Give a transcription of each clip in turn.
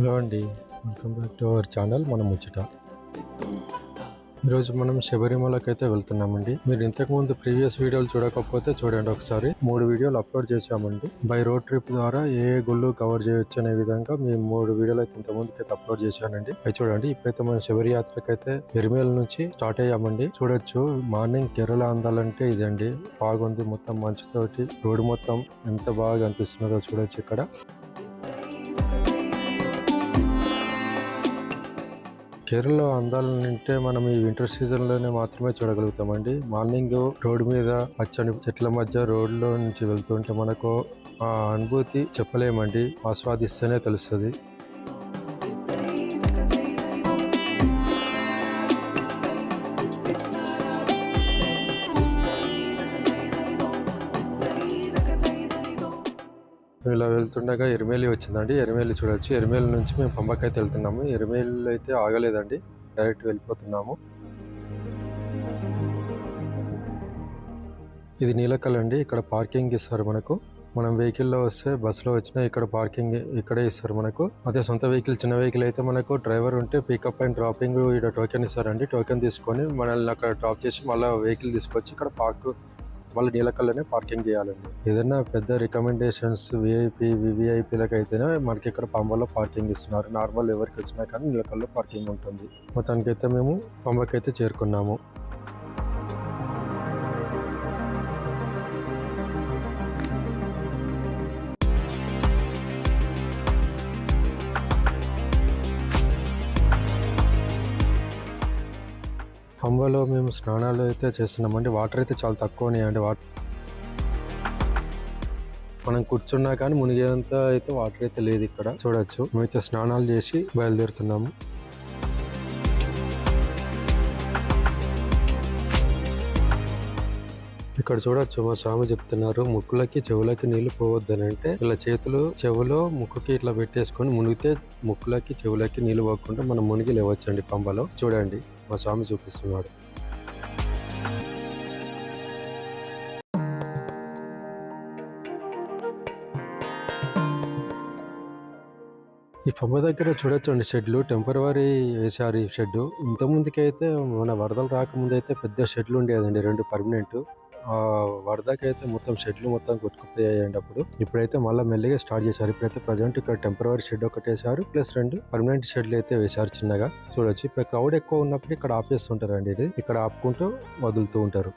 Hello అండి welcome back to our channel మనం ముచ్చట. ఈరోజు మనం శబరిమలకి అయితే వెళ్తున్నామండి. మీరు ఇంతకు ముందు ప్రీవియస్ వీడియోలు చూడకపోతే చూడండి ఒకసారి. మూడు వీడియోలు అప్లోడ్ చేశామండి. బై రోడ్ ట్రిప్ ద్వారా ఏ గుళ్ళు కవర్ చేయొచ్చు అనే విధంగా మీ మూడు వీడియోలు అయితే ఇంతకుముందు అయితే అప్లోడ్ చేశానండి. అవి చూడండి ఇప్పుడైతే మనం శబరి యాత్రకి అయితే ఎరిమేల నుంచి స్టార్ట్ అయ్యామండి. చూడొచ్చు మార్నింగ్ కేరళ అందాలంటే ఇదండి. బాగుంది మొత్తం మంచుతోటి రోడ్డు మొత్తం ఎంత బాగా అనిపిస్తున్నదో చూడొచ్చు ఇక్కడ. కేరళ అందాలంటే మనం ఈ వింటర్ సీజన్లోనే మాత్రమే చూడగలుగుతామండి. మార్నింగ్ రోడ్డు మీద పచ్చని చెట్ల మధ్య రోడ్లో నుంచి వెళ్తుంటే మనకు ఆ అనుభూతి చెప్పలేమండి. ఆస్వాదిస్తేనే తెలుస్తుంది. మేము ఇలా వెళ్తుండగా ఎరిమేలి వచ్చిందండి. ఎరిమేలి చూడొచ్చు. ఎరిమేలి నుంచి మేము పంబకైతే వెళ్తున్నాము. ఎరిమేలి అయితే ఆగలేదండి. డైరెక్ట్ వెళ్ళిపోతున్నాము. ఇది నీలకల్ అండి. ఇక్కడ పార్కింగ్ ఇస్తారు మనకు. మనం వెహికల్లో వస్తే బస్సులో వచ్చినా ఇక్కడ పార్కింగ్ ఇక్కడే ఇస్తారు మనకు. అదే సొంత వెహికల్ చిన్న వెహికల్ అయితే మనకు డ్రైవర్ ఉంటే పికప్ అండ్ డ్రాపింగ్ ఇక్కడ టోకెన్ ఇస్తారండి. టోకెన్ తీసుకొని మనల్ని అక్కడ డ్రాప్ చేసి మళ్ళీ వెహికల్ తీసుకొచ్చి ఇక్కడ పార్క్ వాళ్ళ నీలకల్లోనే పార్కింగ్ చేయాలండి. ఏదైనా పెద్ద రికమెండేషన్స్ విఐపి వివిఐపీలకు అయితేనే మనకి ఇక్కడ పంబలో పార్కింగ్ ఇస్తున్నారు. నార్మల్ ఎవరికి వచ్చినా కానీ నీలకల్లో పార్కింగ్ ఉంటుంది. మొత్తానికైతే మేము పంబకైతే చేరుకున్నాము. పంబలో మేము స్నానాలు అయితే చేస్తున్నామండి. వాటర్ అయితే చాలా తక్కువ ఉన్నాయండి వాటర్ మనం కూర్చున్నా కానీ మునిగేంత అయితే వాటర్ అయితే లేదు ఇక్కడ. చూడొచ్చు. మేమైతే స్నానాలు చేసి బయలుదేరుతున్నాము. ఇక్కడ చూడొచ్చు మా స్వామి చెప్తున్నారు ముక్కులకి చెవులకి నీళ్ళు పోవద్దని అంటే ఇలా చేతులు చెవులో ముక్కుకి ఇట్లా పెట్టేసుకొని మునిగితే ముక్కులకి చెవులకి నీళ్ళు పోకుండా మనం మునిగి లేవచ్చండి పంబలో. చూడండి మా స్వామి చూపిస్తున్నాడు. ఈ పంప దగ్గర చూడొచ్చండి షెడ్లు టెంపరీ వేసారు ఈ షెడ్ ఇంత ముందుకైతే మన వరదలు రాకముందు అయితే పెద్ద షెడ్లు ఉండేదండి రెండు పర్మనెంట్. వరదకైతే మొత్తం షెడ్లు మొత్తం కొట్టుకుపోయాయండి అప్పుడు ఇప్పుడైతే మళ్ళీ మెల్లిగా స్టార్ట్ చేశారు. ఇప్పుడైతే ప్రజెంట్ ఇక్కడ టెంపరీ షెడ్ ఒకటి వేశారు ప్లస్ రెండు పర్మనెంట్ షెడ్లు అయితే వేశారు చిన్నగా. చూడొచ్చు. ఇప్పుడు క్రౌడ్ ఎక్కువ ఉన్నప్పుడు ఇక్కడ ఆపేస్తుంటారండి ఇది. ఇక్కడ ఆపుకుంటూ వదులుతూ ఉంటారు.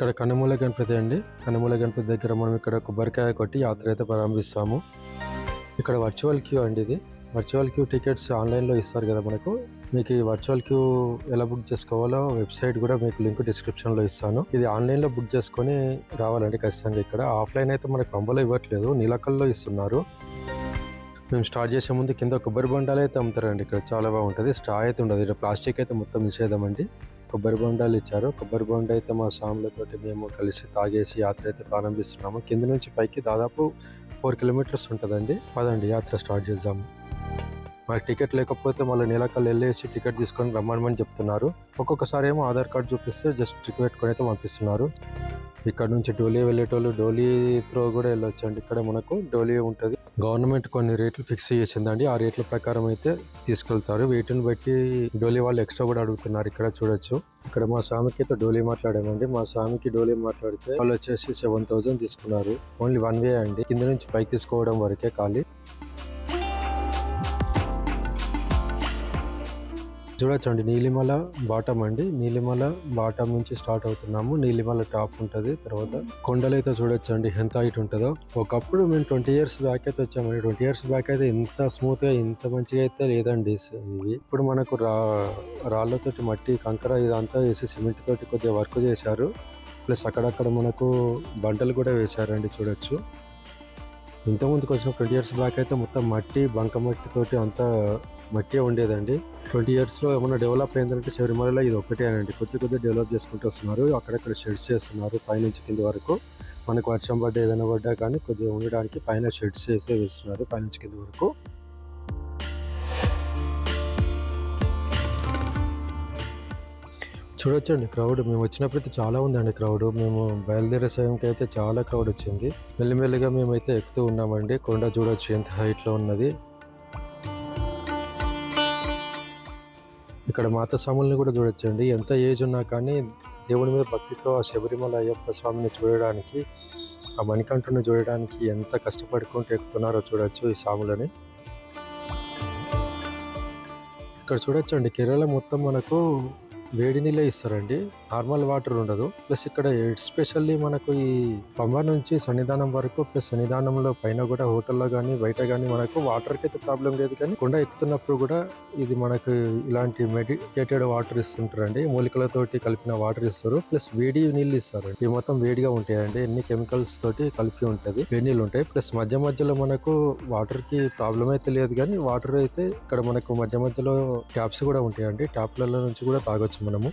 ఇక్కడ కనుమూల గణపతి అండి. కనుమూల గణపతి దగ్గర మనం ఇక్కడ కొబ్బరికాయ కొట్టి యాత్ర అయితే ప్రారంభిస్తాము. ఇక్కడ వర్చువల్ క్యూ అండి ఇది. వర్చువల్ క్యూ టికెట్స్ ఆన్లైన్లో ఇస్తారు కదా మనకు. మీకు ఈ వర్చువల్ క్యూ ఎలా బుక్ చేసుకోవాలో వెబ్సైట్ కూడా మీకు లింక్ డిస్క్రిప్షన్లో ఇస్తాను. ఇది ఆన్లైన్లో బుక్ చేసుకొని రావాలండి ఖచ్చితంగా ఇక్కడ. ఆఫ్లైన్ అయితే మనకు పంబలో ఇవ్వట్లేదు. నీలకల్లో ఇస్తున్నారు. మేము స్టార్ట్ చేసే ముందు కింద కొబ్బరి బొండాలు అయితే అమ్ముతారండి ఇక్కడ. చాలా బాగుంటుంది. స్ట్రా అయితే ఉండదు. ఇక్కడ ప్లాస్టిక్ అయితే మొత్తం నిషేధం అండి. కొబ్బరి బొండాలు ఇచ్చారు. కొబ్బరి బొండ అయితే మా స్వాములతోటి మేము కలిసి తాగేసి యాత్ర అయితే ప్రారంభిస్తున్నాము. కింద నుంచి పైకి దాదాపు ఫోర్ కిలోమీటర్స్ ఉంటుందండి. పదండి యాత్ర స్టార్ట్ చేద్దాము. మాకు టికెట్ లేకపోతే మళ్ళీ నీలకల్ వెళ్ళేసి టికెట్ తీసుకొని రమ్మనమని చెప్తున్నారు. ఒక్కొక్కసారి ఏమో ఆధార్ కార్డు చూపిస్తే జస్ట్ టికెట్ పెట్టుకొని అయితే పంపిస్తున్నారు. ఇక్కడ నుంచి డోలీ వెళ్ళేటోళ్ళు డోలీ త్రో కూడా వెళ్ళొచ్చు అండి ఇక్కడ మనకు డోలీ ఉంటుంది. గవర్నమెంట్ కొన్ని రేట్లు ఫిక్స్ చేసిందండి. ఆ రేట్ల ప్రకారం అయితే తీసుకెళ్తారు. వీటిని బట్టి డోలీ వాళ్ళు ఎక్స్ట్రా కూడా అడుగుతున్నారు. ఇక్కడ చూడొచ్చు. ఇక్కడ మా స్వామికి అయితే డోలీ మాట్లాడామండి. మా స్వామికి డోలీ మాట్లాడితే వాళ్ళు వచ్చేసి సెవెన్ థౌసండ్ తీసుకున్నారు. ఓన్లీ వన్ వే అండి. కింద నుంచి పైకి తీసుకోవడం వరకే ఖాళీ. చూడొచ్చండి. నీలిమల బాటమ్ అండి. నీలిమల బాటమ్ నుంచి స్టార్ట్ అవుతున్నాము. నీలిమల టాప్ ఉంటుంది. తర్వాత కొండలైతే చూడొచ్చండి. ఎంత హైట్ ఉంటుందో. ఒకప్పుడు మేము ట్వంటీ ఇయర్స్ బ్యాక్ అయితే వచ్చామండి. ట్వంటీ ఇయర్స్ బ్యాక్ అయితే ఇంత స్మూత్గా ఇంత మంచిగా అయితే లేదండి ఇవి. ఇప్పుడు మనకు రా రాళ్ళతోటి మట్టి కంకర ఇదంతా వేసి సిమెంట్ తోటి కొద్దిగా వర్క్ చేశారు. ప్లస్ అక్కడక్కడ మనకు బండలు కూడా వేశారండి చూడొచ్చు. ఇంతకుముందుకు వచ్చిన ట్వంటీ ఇయర్స్ బ్యాక్ అయితే మొత్తం మట్టి బంక మట్టి తోటి అంతా మట్టి ఉండేదండి. ట్వంటీ ఇయర్స్లో ఏమైనా డెవలప్ అయిందంటే శబరిమలలో ఇది ఒకటేనండి కొద్ది కొద్ది డెవలప్ చేసుకుంటూ వస్తున్నారు. అక్కడక్కడ షెడ్స్ చేస్తున్నారు పైనుంచి కింద వరకు. మనకు వర్షం పడ్డ ఏదైనా పడ్డా కానీ కొద్దిగా ఉండడానికి పైన షెడ్స్ చేసే వేస్తున్నారు పైనుంచి కింద వరకు. చూడొచ్చండి క్రౌడ్. మేము వచ్చినప్పుడైతే చాలా ఉందండి క్రౌడ్. మేము బయలుదేరే సమయంకి అయితే చాలా క్రౌడ్ వచ్చింది. మెల్లిమెల్లిగా మేమైతే ఎక్కుతూ ఉన్నామండి. కొండ చూడొచ్చు ఎంత హైట్లో ఉన్నది. ఇక్కడ మాత స్వాములను కూడా చూడొచ్చండి. ఎంత ఏజ్ ఉన్నా కానీ దేవుని మీద భక్తితో ఆ శబరిమల అయ్యప్ప స్వామిని చూడడానికి ఆ మణికంఠుని చూడడానికి ఎంత కష్టపడుకుంటూ ఎక్కుతున్నారో చూడొచ్చు ఈ స్వాములని. ఇక్కడ చూడొచ్చండి. కేరళ మొత్తం మనకు వేడి నీళ్ళే ఇస్తారండి. నార్మల్ వాటర్ ఉండదు. ప్లస్ ఇక్కడ ఎస్పెషల్లీ మనకు ఈ పంబ నుంచి సన్నిధానం వరకు ప్లస్ సన్నిధానంలో పైన కూడా హోటల్లో కానీ బయట కానీ మనకు వాటర్కి అయితే ప్రాబ్లం లేదు కానీ కొండ ఎక్కుతున్నప్పుడు కూడా ఇది మనకు ఇలాంటి మెడికేటెడ్ వాటర్ ఇస్తుంటారండి. మూలికలతోటి కలిపిన వాటర్ ఇస్తారు. ప్లస్ వేడి నీళ్ళు ఇస్తారు ఇవి మొత్తం వేడిగా ఉంటాయండి. ఎన్ని కెమికల్స్ తోటి కలిపి ఉంటది. వేడి నీళ్ళు ఉంటాయి. ప్లస్ మధ్య మధ్యలో మనకు వాటర్కి ప్రాబ్లం అయితే లేదు కానీ వాటర్ అయితే ఇక్కడ మనకు మధ్య మధ్యలో ట్యాప్స్ కూడా ఉంటాయండి. ట్యాప్లలో నుంచి కూడా తాగొచ్చు. మనము.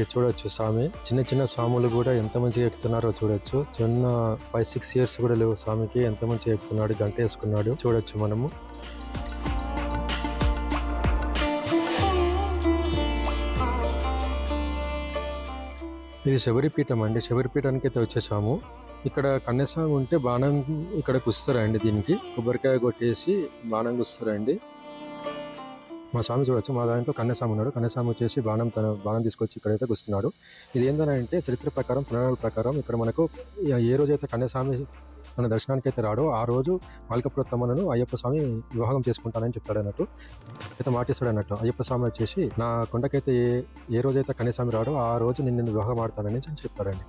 ఇది చూడొచ్చు స్వామి చిన్న చిన్న స్వాములు కూడా ఎంత మంచిగా ఎక్కుతున్నారో చూడొచ్చు. చిన్న ఫైవ్ సిక్స్ ఇయర్స్ కూడా లేవు స్వామికి ఎంత మంచిగా ఎక్కుతున్నాడు గంట వేసుకున్నాడు. చూడొచ్చు మనము. ఇది శబరిపీఠం అండి. శబరిపీఠానికి అయితే వచ్చేసాము. ఇక్కడ కన్యాస్వామి ఉంటే బాణం ఇక్కడ కుస్తారండి దీనికి. కొబ్బరికాయ కొట్టేసి బాణం కుస్తారండి మా స్వామి చూడొచ్చు. మా దాంట్లో కన్యాస్వామి ఉన్నాడు. కన్యాస్వామి వచ్చేసి బాణం తన బాణం తీసుకొచ్చి ఇక్కడైతే కుస్తున్నాడు ఇది ఏంటంటే చరిత్ర ప్రకారం పురాణాల ప్రకారం ఇక్కడ మనకు ఏ రోజైతే కన్యాస్వామి మన దర్శనానికి అయితే రాడో. ఆ రోజు మాలికపురత్తమ్మను అయ్యప్ప స్వామి వివాహం చేసుకుంటానని చెప్తాడు అన్నట్టు. అయితే మాటిస్తాడు అన్నట్టు. అయ్యప్ప స్వామి వచ్చేసి నా కొండకైతే ఏ ఏ రోజైతే కనీస్వామి రాడో ఆ రోజు నేను నిన్ను వివాహం ఆడతానని చెప్తాడండి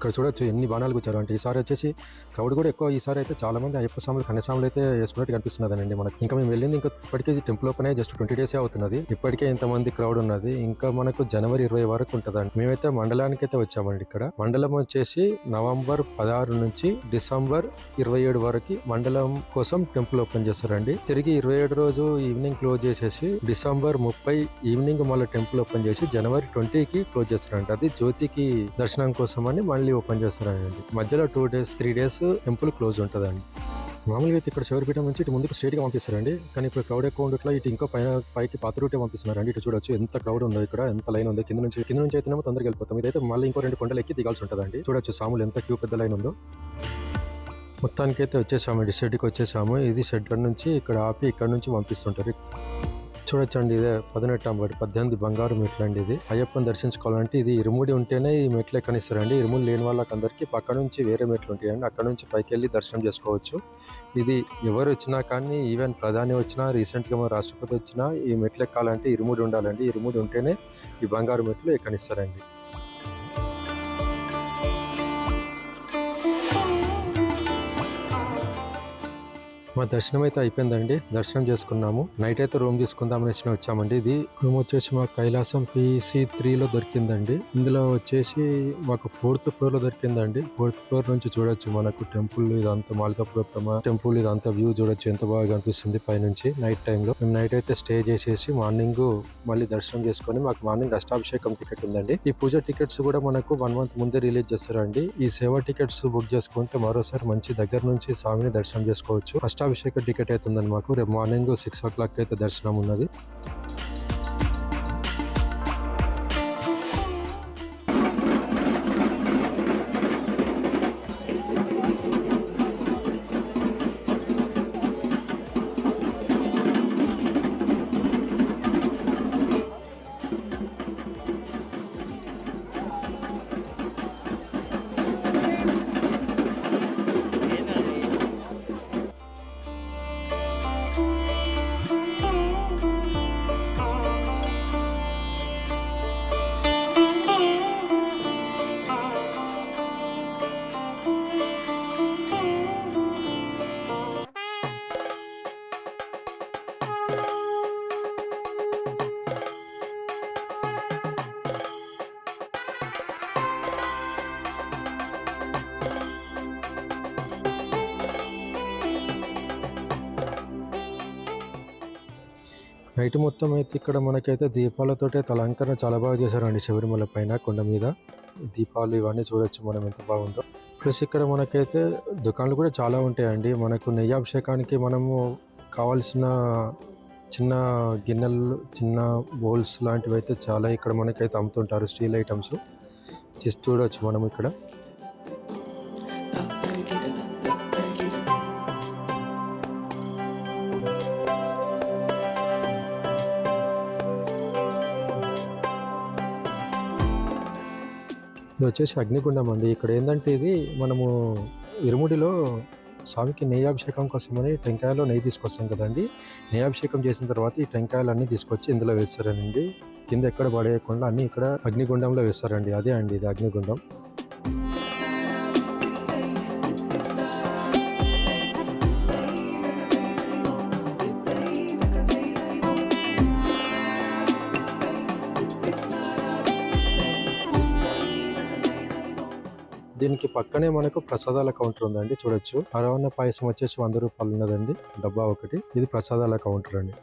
ఇక్కడ చూడొచ్చు ఎన్ని బాణాలు కూర్చారు అంటే ఈసారి వచ్చేసి క్రౌడ్ కూడా ఎక్కువ. ఈసారి అయితే చాలా మంది అయ్యప్ప స్వాములు కన్యస్వాములు అయితే వేసుకున్నట్టు కనిపిస్తున్నదండి మనకి. ఇంకా మేము వెళ్ళింది ఇంకా ఇప్పటికే టెంపుల్ ఓపెన్ అయ్యి జస్ట్ ట్వంటీ డేస్ అవుతున్నది. ఇప్పటికే ఇంతమంది క్రౌడ్ ఉన్నది. ఇంకా మనకు జనవరి ఇరవై వరకు ఉంటుందండి. మేమైతే మండలానికి అయితే వచ్చామండి ఇక్కడ. మండలం వచ్చేసి నవంబర్ పదహారు నుంచి డిసెంబర్ ఇరవై ఏడు వరకు మండలం కోసం టెంపుల్ ఓపెన్ చేస్తారండి. తిరిగి ఇరవై ఏడు రోజు ఈవినింగ్ క్లోజ్ చేసేసి డిసెంబర్ ముప్పై ఈవినింగ్ మళ్ళీ టెంపుల్ ఓపెన్ చేసి జనవరి ట్వంటీకి క్లోజ్ చేస్తారండి. అది జ్యోతికి దర్శనం కోసం అని మళ్ళీ ఓపెన్ చేస్తారండి మధ్యలో two days three days temple close ఉంటుందండి. మామూలుగా అయితే ఇక్కడ శివరిపీఠం నుంచి ఇటు ముందుకు స్ట్రేట్గా పంపిస్తారండి. కానీ ఇప్పుడు క్రౌడ్ ఎక్కువ ఉండట్లో ఇటు ఇంకా పైన పైకి పాత రూటే పంపిస్తున్నారండి. ఇటు చూడొచ్చు ఎంత క్రౌడ్ ఉందో ఇక్కడ ఎంత లైన్ ఉంది. కింద నుంచి కింద నుంచి అయితేనేమో తొందరగా వెళ్ళిపోతాం. ఇదైతే మళ్ళీ ఇంకో రెండు కొండలు ఎక్కి దిగాల్సి ఉంటుందండి. చూడొచ్చు సాములు ఎంత క్యూ పెద్ద లైన్ ఉందో. మొత్తానికి అయితే ఇటు షెడ్కి వచ్చేసాము. ఇది షెడ్ నుంచి ఇక్కడ ఆపి ఇక్కడ నుంచి పంపిస్తుంటారు. చూడొచ్చండి ఇదే పదినెట్టు అంబడి పద్దెనిమిది బంగారు మెట్లు అండి ఇది. అయ్యప్పని దర్శించుకోవాలంటే ఇది ఇరుముడి ఉంటేనే ఈ మెట్లు ఎక్కనిస్తారండి ఇరుముడి లేని వాళ్ళకి అందరికీ పక్క నుంచి వేరే మెట్లు ఉంటాయండి. అక్కడ నుంచి పైకి వెళ్ళి దర్శనం చేసుకోవచ్చు. ఇది ఎవరు వచ్చినా కానీ ఈవెన్ ప్రధాని వచ్చినా రీసెంట్గా మన రాష్ట్రపతి వచ్చినా ఈ మెట్లు ఎక్కాలంటే ఇరుముడి ఉండాలండి. ఇరుముడి ఉంటేనే ఈ బంగారు మెట్లు ఎక్కనిస్తారండి మా దర్శనం అయితే అయిపోయిందండి. దర్శనం చేసుకున్నాము. నైట్ అయితే రూమ్ తీసుకుందాం అనేసి వచ్చామండి. ఇది రూమ్ వచ్చేసి మాకు కైలాసం పీసీ త్రీలో దొరికిందండి. ఇందులో వచ్చేసి మాకు ఫోర్త్ ఫ్లోర్లో దొరికిందండి. ఫోర్త్ ఫ్లోర్ నుంచి చూడొచ్చు మనకు టెంపుల్ ఇదంతా మాలికాపురత్తమ టెంపుల్ ఇదంతా వ్యూ చూడొచ్చు. ఎంత బాగా కనిపిస్తుంది పైనుంచి నైట్ టైంలో. మేము నైట్ అయితే స్టే చేసేసి మార్నింగ్ మళ్ళీ దర్శనం చేసుకొని మాకు మార్నింగ్ అష్టాభిషేకం టికెట్ ఉందండి. ఈ పూజ టికెట్స్ కూడా మనకు వన్ మంత్ ముందే రిలీజ్ చేస్తారండి. ఈ సేవ టికెట్స్ బుక్ చేసుకుంటే మరోసారి మంచి దగ్గర నుంచి స్వామిని దర్శనం చేసుకోవచ్చు. అష్టాభిషేక టికెట్ అవుతుందని మాకు. రేపు మార్నింగ్ సిక్స్ ఓ క్లాక్ అయితే దర్శనం ఉన్నది. నైట్ మొత్తం అయితే ఇక్కడ మనకైతే దీపాలతోటి అలంకరణ చాలా బాగా చేశారండి శబరిమల పైన కొండ మీద. దీపాలు ఇవన్నీ చూడొచ్చు మనం ఎంత బాగుందో. ప్లస్ ఇక్కడ మనకైతే దుకాణాలు కూడా చాలా ఉంటాయండి. మనకు నెయ్యి అభిషేకానికి మనము కావాల్సిన చిన్న గిన్నెలు చిన్న బౌల్స్ లాంటివి అయితే చాలా ఇక్కడ మనకైతే అమ్ముతుంటారు స్టీల్ ఐటమ్స్. తీసి చూడవచ్చు మనం ఇక్కడ. ఇది వచ్చేసి అగ్నిగుండం అండి. ఇక్కడ ఏంటంటే ఇది మనము ఇరుముడిలో స్వామికి నెయ్యాభిషేకం కోసమని టెంకాయలో నెయ్యి తీసుకొస్తాం కదండి. నెయ్యాభిషేకం చేసిన తర్వాత ఈ టెంకాయలన్నీ తీసుకొచ్చి ఇందులో వేస్తారనండి. కింద ఎక్కడ పడేయకుండా అన్ని ఇక్కడ అగ్నిగుండంలో వేస్తారండి. అదే అండి ఇది అగ్నిగుండం. దీనికి పక్కనే మనకు ప్రసాదాల కౌంటర్ ఉందండి చూడొచ్చు. అరవన్న పాయసం వచ్చేసి వంద రూపాయలు ఉన్నదండి డబ్బా ఒకటి. ఇది ప్రసాదాల కౌంటర్ అండి.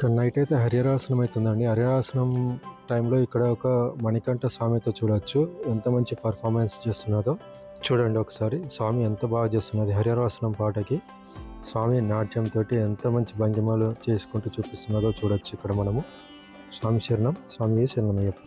ఇక్కడ నైట్ అయితే హరిహరాసనం అవుతుందండి. హరిహరాసనం టైంలో ఇక్కడ ఒక మణికంఠ స్వామితో చూడొచ్చు. ఎంత మంచి పర్ఫార్మెన్స్ చేస్తున్నదో చూడండి ఒకసారి. స్వామి ఎంత బాగా చేస్తున్నది హరిహరాసనం పాటకి. స్వామి నాట్యంతో ఎంత మంచి భంగిమలు చేసుకుంటూ చూపిస్తున్నదో చూడొచ్చు ఇక్కడ మనము. స్వామి శరణం. స్వామి శరణమయ్యప్ప.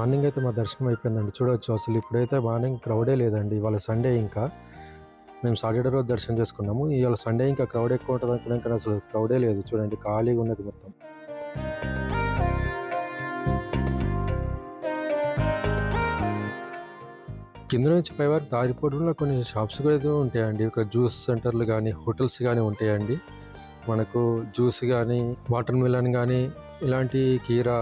మార్నింగ్ అయితే మా దర్శనం అయిపోయిందండి. చూడవచ్చు అసలు ఇప్పుడైతే మార్నింగ్ క్రౌడే లేదండి. ఇవాళ సండే ఇంకా. మేము సాటర్డే రోజు దర్శనం చేసుకున్నాము. ఇవాళ సండే ఇంకా క్రౌడ్ ఎక్కువ ఉంటుంది అనుకున్నాం కానీ అసలు క్రౌడే లేదు. చూడండి ఖాళీగా ఉన్నది మొత్తం. కింద నుంచి పై వరకు దారిపోవడంలో కొన్ని షాప్స్ కూడా ఉంటాయండి. ఒక జ్యూస్ సెంటర్లు కానీ హోటల్స్ కానీ ఉంటాయండి. మనకు జ్యూస్ కానీ వాటర్ మిలన్ కానీ ఇలాంటి కీరా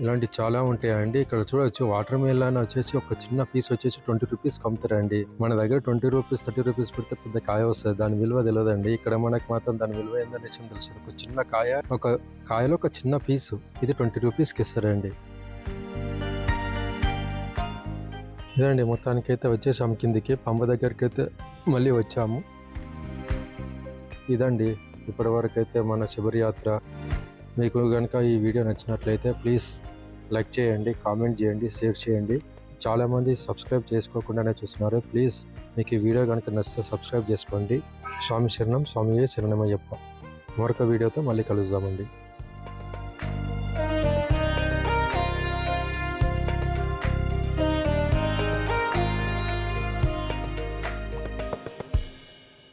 ఇలాంటి చాలా ఉంటాయండి. ఇక్కడ చూడొచ్చు వాటర్ మిలన్ వచ్చేసి ఒక చిన్న పీస్ వచ్చేసి ట్వంటీ రూపీస్ అమ్ముతారండి. మన దగ్గర ట్వంటీ రూపీస్ థర్టీ రూపీస్ పెడితే పెద్ద కాయ వస్తుంది. దాని విలువ తెలియదండి ఇక్కడ మనకి మాత్రం దాని విలువ ఏందని విషయం తెలుస్తుంది ఒక చిన్న కాయ ఒక కాయలో ఒక చిన్న పీసు. ఇది ట్వంటీ రూపీస్కి ఇస్తారండి. ఇదండి మొత్తానికి అయితే వచ్చేసాము కిందికి. పంప దగ్గరికి అయితే మళ్ళీ వచ్చాము. ఇదండి ఇప్పటి వరకు అయితే మన శబరి యాత్ర మీకు కనుక ఈ వీడియో నచ్చినట్లయితే ప్లీజ్ లైక్ చేయండి కామెంట్ చేయండి షేర్ చేయండి. చాలామంది సబ్స్క్రైబ్ చేసుకోకుండానే చూస్తున్నారు. ప్లీజ్ మీకు ఈ వీడియో కనుక నచ్చితే సబ్స్క్రైబ్ చేసుకోండి. స్వామి శరణం స్వామియే శరణమయ్యప్ప. మరొక వీడియోతో మళ్ళీ కలుద్దామండి.